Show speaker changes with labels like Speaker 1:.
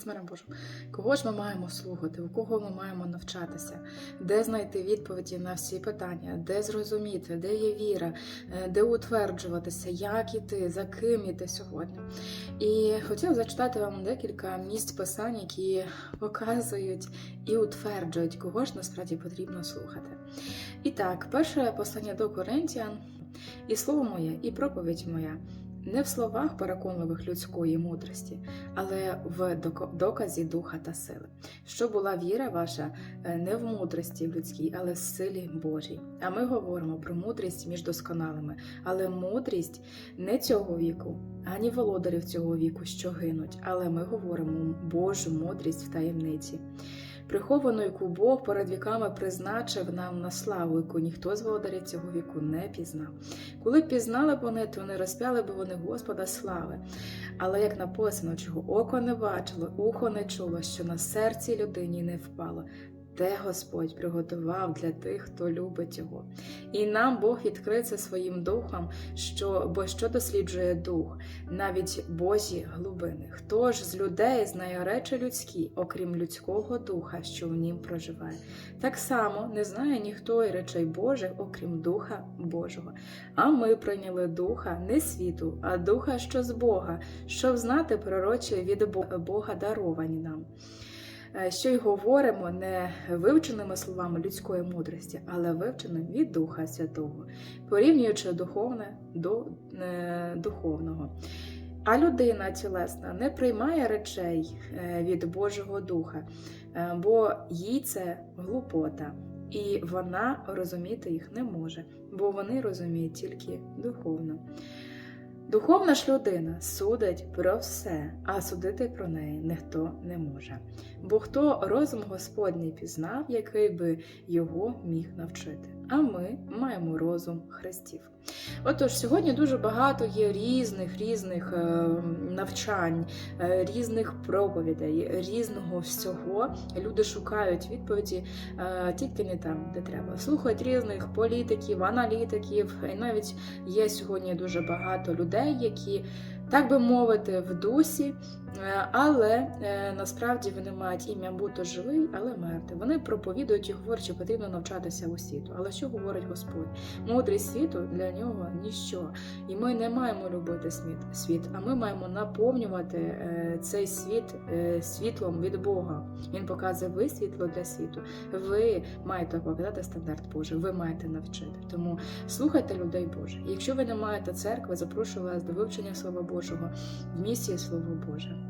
Speaker 1: з миром Божим. Кого ж ми маємо слухати, у кого ми маємо навчатися, де знайти відповіді на всі питання, де зрозуміти, де є віра, е, де утверджуватися, як іти, за ким іти сьогодні. І хотіла зачитати вам декілька місць писань, які показують і утверджують, кого ж насправді потрібно слухати. І так, перше послання до Коринтіан, і слово моє, і проповідь моя. Не в словах переконливих людської мудрості, але в доказі духа та сили, що була віра ваша е, не в мудрості людській, але в силі Божій. А ми говоримо про мудрість між досконалими, але мудрість не цього віку, ані володарів цього віку, що гинуть, але ми говоримо Божу мудрість в таємниці. Приховану, яку Бог перед віками призначив нам на славу, яку ніхто з володарів цього віку не пізнав. Коли пізнали вони, то не розпяли б вони Господа слави. Але як написано, чого око не бачило, ухо не чуло, що на серці людині не впало. Те Господь приготував для тих, хто любить його. І нам Бог відкрив це своїм духом, що, бо що досліджує дух, навіть Божі глибини. Хто ж з людей знає речі людські, окрім людського духа, що в нім проживає? Так само не знає ніхто і речей Божих, окрім Духа Божого. А ми прийняли духа не світу, а духа, що з Бога, щоб знати пророче від Бога даровані нам. Е, Що й говоримо не вивченими словами людської мудрості, але вивченим від Духа Святого, порівнюючи духовне до е, духовного. А людина тілесна не приймає речей е, від Божого Духа, бо їй це глупота, і вона розуміти їх не може, бо вони розуміють тільки духовно. Духовна ж людина судить про все, а судити про неї ніхто не може. Бо хто розум Господній пізнав, який би його міг навчити. А ми маємо розум Христів. Отож, сьогодні дуже багато є різних різних е, навчань, е, різних проповідей, різного всього. Люди шукають відповіді е, тільки не там, де треба. Слухають різних політиків, аналітиків. І навіть є сьогодні дуже багато людей, які, так би мовити, в дусі, але е, насправді вони мають ім'я бути живий, але мертвий. Вони проповідують і говорять, що потрібно навчатися у світу. Але що говорить Господь? Мудрість світу для нього ніщо. І ми не маємо любити світ, а ми маємо наповнювати е, цей світ е, світлом від Бога. Він показує ви світло для світу. Ви маєте оповідати стандарт Божий, ви маєте навчити. Тому слухайте людей Божих. Якщо ви не маєте церкви, запрошую вас до вивчення Слова Божого в місії Слово Боже.